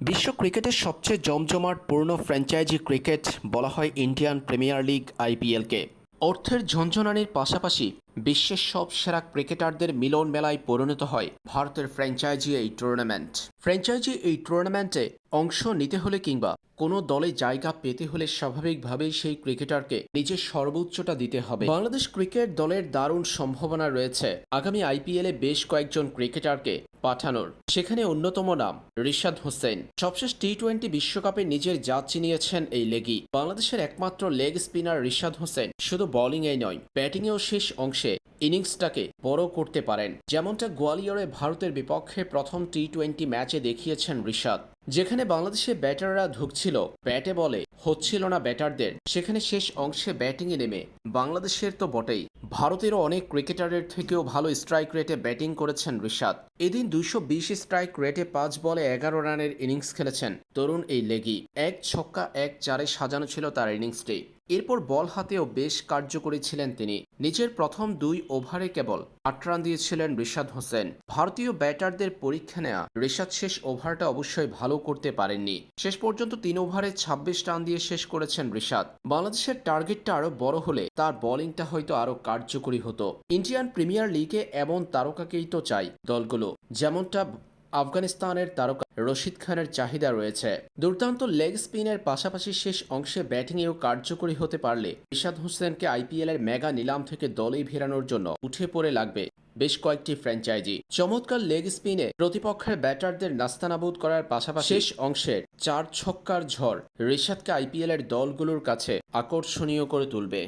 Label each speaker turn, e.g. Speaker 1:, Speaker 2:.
Speaker 1: বিশ্ব ক্রিকেটের সবচেয়ে জমজমাট পূর্ণ ফ্র্যাঞ্চাইজি ক্রিকেট বলা হয় ইন্ডিয়ান প্রিমিয়ার লিগ আইপিএলকে। অর্থের ঝঞ্ঝনানির পাশাপাশি বিশ্বের সব সেরা ক্রিকেটারদের মিলন মেলায় পরিণত হয় ভারতের ফ্র্যাঞ্চাইজি এই টুর্নামেন্ট ফ্র্যাঞ্চাইজি এই টুর্নামেন্টে অংশ নিতে হলে কিংবা কোনো দলে জায়গা পেতে হলে স্বাভাবিকভাবেই সেই ক্রিকেটারকে নিজের সর্বোচ্চটা দিতে হবে। বাংলাদেশ ক্রিকেট দলের দারুণ সম্ভাবনা রয়েছে। আগামী আইপিএলে বেশ কয়েকজন ক্রিকেটারকে পাঠানোর। সেখানে অন্যতম নাম রিশাদ হোসেন। সবশেষ টি টোয়েন্টি বিশ্বকাপে নিজের জাত চিনিয়েছেন এই লেগি। বাংলাদেশের একমাত্র লেগ স্পিনার রিশাদ হোসেন শুধু বোলিংয়েই নয় ব্যাটিংয়েও শেষ অংশে ইনিংসটাকে বড় করতে পারেন। যেমনটা গোয়ালিয়রে ভারতের বিপক্ষে প্রথম টি টোয়েন্টি ম্যাচে দেখিয়েছেন রিশাদ। যেখানে বাংলাদেশে ব্যাটাররা ঢুকছিল ব্যাটে বলে হচ্ছিল না ব্যাটারদের। সেখানে শেষ অংশে ব্যাটিংয়ে নেমে। বাংলাদেশের তো বটেই। ভারতেরও অনেক ক্রিকেটারের থেকেও ভালো স্ট্রাইক রেটে ব্যাটিং করেছেন ঋষাদ এদিন দুইশো বিশ স্ট্রাইক রেটে পাঁচ বলে এগারো রানের ইনিংস খেলেছেন। তরুণ এই লেগি। এক ছক্কা, এক চারে সাজানো ছিল তার ইনিংসটি। এরপর বল হাতেও বেশ কার্যকরী ছিলেন তিনি। নিজের প্রথম দুই ওভারে কেবল আট রান দিয়েছিলেন রিশাদ হোসেন। ভারতীয় ব্যাটারদের পরীক্ষা নেওয়া রিশাদ শেষ ওভারটা অবশ্যই ভালো করতে পারেননি। শেষ পর্যন্ত তিন ওভারে ছাব্বিশ রান দিয়ে শেষ করেছেন রিশাদ। বাংলাদেশের টার্গেটটা আরও বড় হলে তার বোলিংটা হয়তো আরও কার্যকরী হতো। ইন্ডিয়ান প্রিমিয়ার লিগে এমন তারকাকেই তো চাই দলগুলো। যেমনটা আফগানিস্তানের তারকা রশিদ খানের চাহিদা রয়েছে। দুর্দান্ত লেগ স্পিনের পাশাপাশি শেষ অংশে ব্যাটিংয়েও কার্যকরী হতে পারলে ইশাদ হোসেনকে আইপিএল এর মেগা নিলাম থেকে দলেই ফেরানোর জন্য উঠে পড়ে লাগবে বেশ কয়েকটি ফ্র্যাঞ্চাইজি চমৎকার লেগ স্পিনে প্রতিপক্ষের ব্যাটারদের নাস্তানাবুদ করার পাশাপাশি শেষ অংশের চার ছক্কার ঝড় ঋষাদকে আইপিএল এর দলগুলোর কাছে আকর্ষণীয় করে তুলবে।